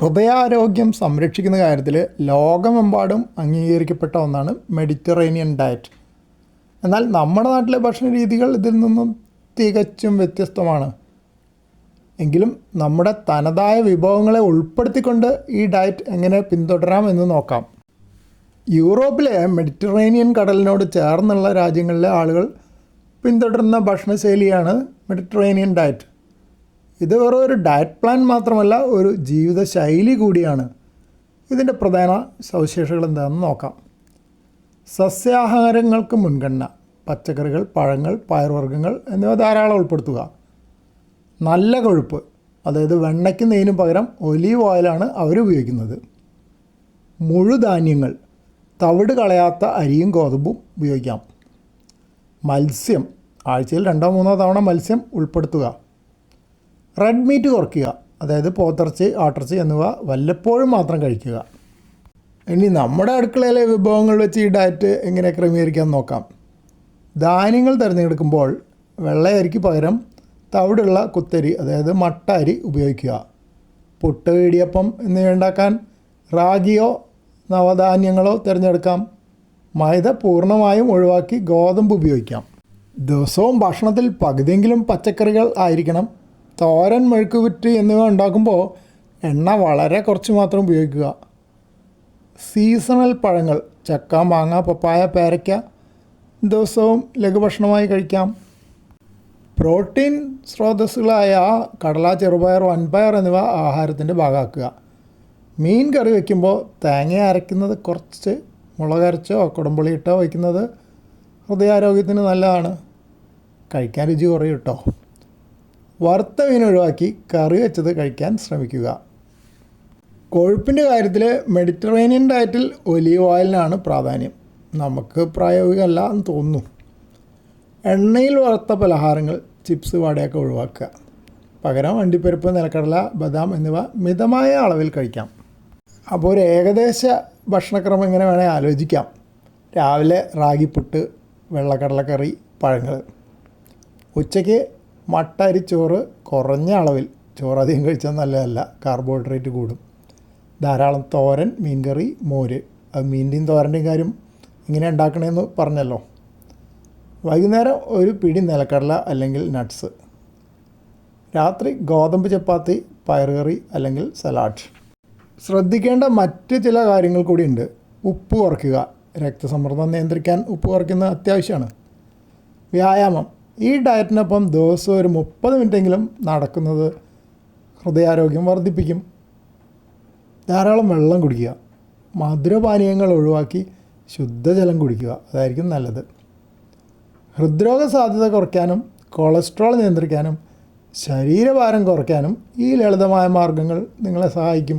ഹൃദയാരോഗ്യം സംരക്ഷിക്കുന്ന കാര്യത്തിൽ ലോകമെമ്പാടും അംഗീകരിക്കപ്പെട്ട ഒന്നാണ് മെഡിറ്ററേനിയൻ ഡയറ്റ്. എന്നാൽ നമ്മുടെ നാട്ടിലെ ഭക്ഷണ രീതികൾ ഇതിൽ നിന്നും തികച്ചും വ്യത്യസ്തമാണ്. എങ്കിലും നമ്മുടെ തനതായ വിഭവങ്ങളെ ഉൾപ്പെടുത്തിക്കൊണ്ട് ഈ ഡയറ്റ് എങ്ങനെ പിന്തുടരാം എന്ന് നോക്കാം. യൂറോപ്പിലെ മെഡിറ്ററേനിയൻ കടലിനോട് ചേർന്നുള്ള രാജ്യങ്ങളിലെ ആളുകൾ പിന്തുടരുന്ന ഭക്ഷണശൈലിയാണ് മെഡിറ്ററേനിയൻ ഡയറ്റ്. ഇത് വെറും ഒരു ഡയറ്റ് പ്ലാൻ മാത്രമല്ല ഒരു ജീവിതശൈലി കൂടിയാണ്. ഇതിന്റെ പ്രധാന സവിശേഷതകൾ എന്താണെന്ന് നോക്കാം. സസ്യാഹാരങ്ങൾക്ക് മുൻഗണന പച്ചക്കറികൾ പഴങ്ങൾ പയർവർഗങ്ങൾ എന്നിവ ധാരാളം ഉൾപ്പെടുത്തുക. നല്ല കൊഴുപ്പ് അതായത് വെണ്ണയ്ക്ക് പകരം ഒലീവ് ഓയിലാണ് അവർ ഉപയോഗിക്കുന്നത്. മുഴുധാന്യങ്ങൾ തവിട് കളയാത്ത അരിയും ഗോതമ്പും ഉപയോഗിക്കാം. മത്സ്യം ആഴ്ചയിൽ രണ്ടോ മൂന്നോ തവണ മത്സ്യം ഉൾപ്പെടുത്തുക. റെഡ് മീറ്റ് കുറയ്ക്കുക അതായത് പോത്തിറച്ചി ആട്ടിറച്ചി എന്നിവ വല്ലപ്പോഴും മാത്രം കഴിക്കുക. ഇനി നമ്മുടെ അടുക്കളയിലെ വിഭവങ്ങൾ വെച്ച് ഈ ഡയറ്റ് എങ്ങനെ ക്രമീകരിക്കാൻ നോക്കാം. ധാന്യങ്ങൾ തിരഞ്ഞെടുക്കുമ്പോൾ വെള്ളയരിക്ക് പകരം തവിടുള്ള കുത്തരി അതായത് മട്ട അരി ഉപയോഗിക്കുക. പുട്ട് ഇടിയപ്പം എന്നിവ ഉണ്ടാക്കാൻ റാഗിയോ നവധാന്യങ്ങളോ തിരഞ്ഞെടുക്കാം. മൈദ പൂർണമായും ഒഴിവാക്കി ഗോതമ്പ് ഉപയോഗിക്കാം. ദിവസവും ഭക്ഷണത്തിൽ പകുതിയെങ്കിലും പച്ചക്കറികൾ ആയിരിക്കണം. തോരൻ മെഴുക്കുപുറ്റ് എന്നിവ ഉണ്ടാക്കുമ്പോൾ എണ്ണ വളരെ കുറച്ച് മാത്രം ഉപയോഗിക്കുക. സീസണൽ പഴങ്ങൾ ചക്ക മാങ്ങ പപ്പായ പേരയ്ക്ക ദിവസവും ലഘുഭക്ഷണമായി കഴിക്കാം. പ്രോട്ടീൻ സ്രോതസ്സുകളായ കടല ചെറുപയർ വൻപയർ എന്നിവ ആഹാരത്തിന്റെ ഭാഗമാക്കുക. മീൻ കറി വയ്ക്കുമ്പോൾ തേങ്ങ അരയ്ക്കുന്നത് കുറച്ച് മുളക് അരച്ചോ കുടംപുളി ഇട്ടോ വയ്ക്കുന്നത് ഹൃദയാരോഗ്യത്തിന് നല്ലതാണ്. കഴിക്കാൻ രുചി കുറയും കേട്ടോ. വറുത്ത മീൻ ഒഴിവാക്കി കറി വെച്ചത് കഴിക്കാൻ ശ്രമിക്കുക. കൊഴുപ്പിന്റെ കാര്യത്തിൽ മെഡിറ്ററേനിയൻ ഡയറ്റിൽ ഒലീവ് ഓയിലിനാണ് പ്രാധാന്യം. നമുക്ക് പ്രായോഗികമല്ല എന്ന് തോന്നുന്നു. എണ്ണയിൽ വറുത്ത പലഹാരങ്ങൾ ചിപ്സ് വാടയൊക്കെ ഒഴിവാക്കുക. പകരം വണ്ടിപ്പരിപ്പ് നിലക്കടല ബദാം എന്നിവ മിതമായ അളവിൽ കഴിക്കാം. അപ്പോൾ ഒരു ഏകദേശ ഭക്ഷണക്രമം ഇങ്ങനെ വേണേൽ ആലോചിക്കാം. രാവിലെ റാഗിപ്പുട്ട് വെള്ളക്കടലക്കറി പഴങ്ങൾ. ഉച്ചയ്ക്ക് മട്ട ചോറ് കുറഞ്ഞ അളവിൽ. ചോറ് അധികം കഴിച്ചാൽ നല്ലതല്ല. കാർബോഹൈഡ്രേറ്റ് കൂടും. ധാരാളം തോരൻ മീൻകറി മോര്. അത് മീന്റെയും തോരന്റെയും കാര്യം ഇങ്ങനെ ഉണ്ടാക്കണമെന്ന് പറഞ്ഞല്ലോ. വൈകുന്നേരം ഒരു പിടി നിലക്കടല അല്ലെങ്കിൽ നട്ട്സ് രാത്രി ഗോതമ്പ് ചപ്പാത്തി പയറുകറി അല്ലെങ്കിൽ സലാഡ് ശ്രദ്ധിക്കേണ്ട മറ്റ് ചില കാര്യങ്ങൾ കൂടിയുണ്ട് ഉപ്പ് കുറയ്ക്കുക. രക്തസമ്മർദ്ദം നിയന്ത്രിക്കാൻ ഉപ്പ് കുറയ്ക്കുന്നത് അത്യാവശ്യമാണ്. വ്യായാമം. ഈ ഡയറ്റിനൊപ്പം ദിവസവും ഒരു മുപ്പത് മിനിറ്റെങ്കിലും നടക്കുന്നത് ഹൃദയാരോഗ്യം വർദ്ധിപ്പിക്കും. ധാരാളം വെള്ളം കുടിക്കുക മധുരപാനീയങ്ങൾ ഒഴിവാക്കി ശുദ്ധജലം കുടിക്കുക അതായിരിക്കും നല്ലത്. ഹൃദ്രോഗ സാധ്യത കുറയ്ക്കാനും കൊളസ്ട്രോൾ നിയന്ത്രിക്കാനും ശരീരഭാരം കുറയ്ക്കാനും ഈ ലളിതമായ മാർഗങ്ങൾ നിങ്ങളെ സഹായിക്കും.